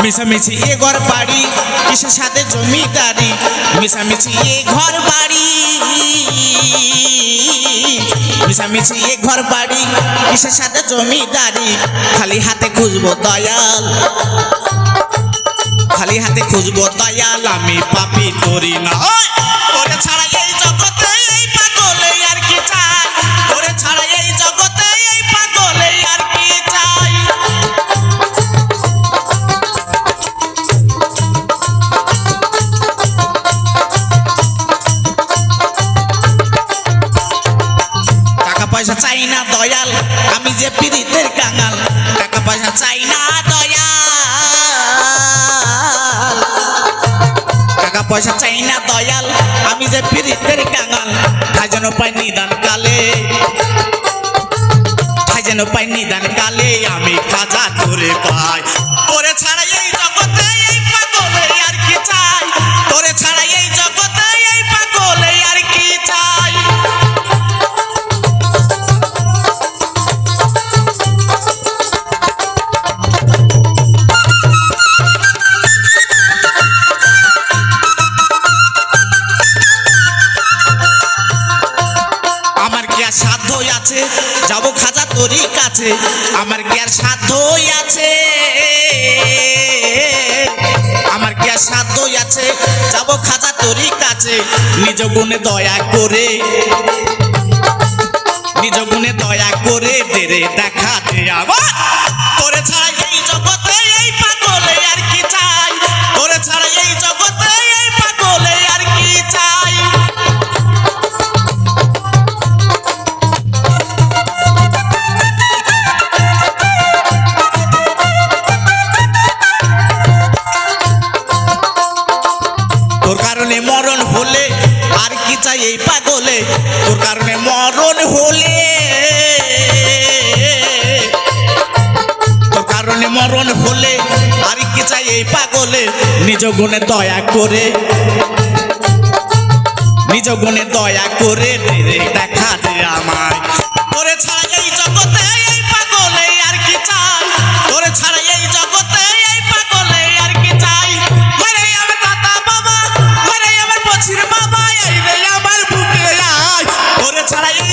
মিশামিশি এ ঘর বাড়ি, কিসের সাথে জমিদারি মিশামিশি এ ঘর বাড়ি, মিশামিশি এ ঘর বাড়ি, কিসের সাথে জমিদারি খালি হাতে খুঁজবো দয়াল, খালি হাতে খুঁজবো দয়াল, আমি পাপি করি না ওই! তোরে ছাড়া এই জগতে পয়সা চাই না দয়াল, আমি যে পীড়িতের কাঙাল, টাকা পয়সা চাই না দয়াল। টাকা পয়সা চাই না দয়াল, আমি যে পীড়িতের কাঙাল তাই যেন পাই নিদান কালে তাই যেন পাই নিদান কালে আমি খাজা তোরে পাই। তোরে ছাড়া সাধ্যই আছে। যাব খাজা তোরই কাছে। আমার কি আর সাধ্যই আছে? আমার কি আর সাধ্যই আছে? যাব খাজা তোরই কাছে। নিজ গুণে দয়া করে। নিজ গুণে দয়া করে দেরে দেখাতে আবার। তোরে ছাড়া চাই এই পাগলে। তোর কারণে মরণ হলে। তোর কারণে মরণ হলে, আর কি চাই এই পাগলে? নিজ গুণে দয়া করে। নিজ গুণে দয়া করে দেখা দে আমায় ছাড়া এই